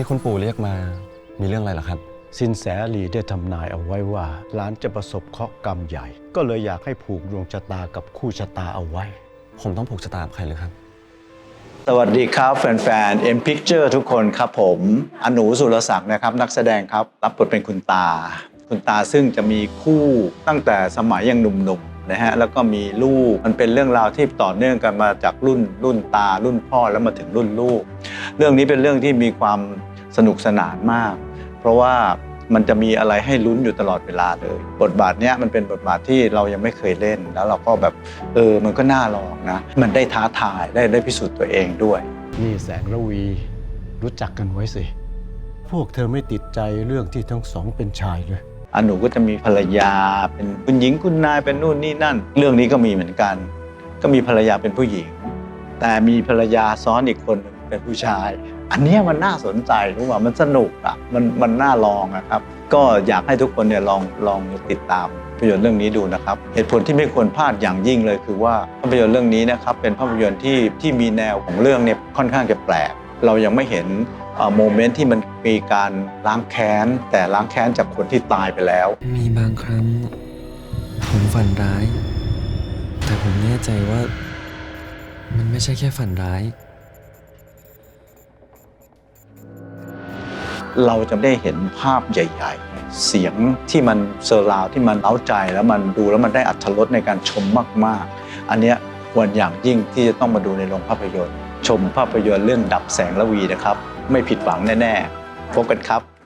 ที่คุณปู่เรียกมามีเรื่องอะไรเหรอครับ สินแสหลีได้ทำนายเอาไว้ว่าหลานจะประสบเคราะห์กรรมใหญ่ ก็เลยอยากให้ผูกดวงชะตากับคู่ชะตาเอาไว้ ผมต้องผูกชะตากับใครเลยครับ สวัสดีครับแฟนๆ M Picture ทุกคนครับผมอนูสุรศักดิ์นะครับ นักแสดงครับรับบทเป็นคุณตา คุณตาซึ่งจะมีคู่ตั้งแต่สมัยยังหนุ่มๆนะฮะแล้วก็มีลูกมันเป็นเรื่องราวที่ต่อเนื่องกันมาจากรุ่นรุ่นตารุ่นพ่อแล้วมาถึงรุ่นลูก เรื่องนี้เป็นเรื่องที่มีความสนุกสนานมาก เพราะว่ามันจะมีอะไรให้ลุ้นอยู่ตลอดเวลาเลย บทบาทเนี้ยมันเป็นบทบาทที่เรายังไม่เคยเล่น แล้วเราก็แบบเออมันก็น่าลองนะ มันได้ท้าทายได้ได้พิสูจน์ตัวเองด้วย นี่แสงระวี รู้จักกันไว้สิ พวกเธอไม่ติดใจเรื่องที่ทั้งสองเป็นชายเลยอันหนูก็จะมีภรรยาเป็นคุณหญิงคุณนายเป็นนู่นนี่นั่น เรื่องนี้ก็มีเหมือนกัน ก็มีภรรยาเป็นผู้หญิง แต่มีภรรยาซ้อนอีกคนหนึ่ง เป็นผู้ชาย อันนี้มันน่าสนใจรู้ว่ามันสนุกอะมันมันน่าลองนะครับ ก็อยากให้ทุกคนเนี่ยลองลองติดตามภาพยนตร์เรื่องนี้ดูนะครับ เหตุผลที่ไม่ควรพลาดอย่างยิ่งเลย คือว่าภาพยนตร์เรื่องนี้นะครับเป็นภาพยนตร์ที่ที่มีแนวของเรื่องเนี่ยค่อนข้างจะแปลก เรายังไม่เห็นโมเมนต์ที่มันมีการล้างแค้น แต่ล้างแค้นจากคนที่ตายไปแล้ว มีบางครั้ง ผมฝันร้าย แต่ผมแน่ใจว่า มันไม่ใช่แค่ฝันร้าย เราจะได้เห็นภาพใหญ่ ๆ เสียงที่มันเซอร์ราวที่มันเล้าใจแล้วมันดูแล้วมันได้อัตรสในการชมมาก ๆ อันเนี้ยควรอย่างยิ่งที่จะต้องมาดูในโรงภาพยนตร์ ชมภาพยนตร์เรื่องดับแสงละวีนะครับ ไม่ผิดหวังแน่ ๆ พบกันครับ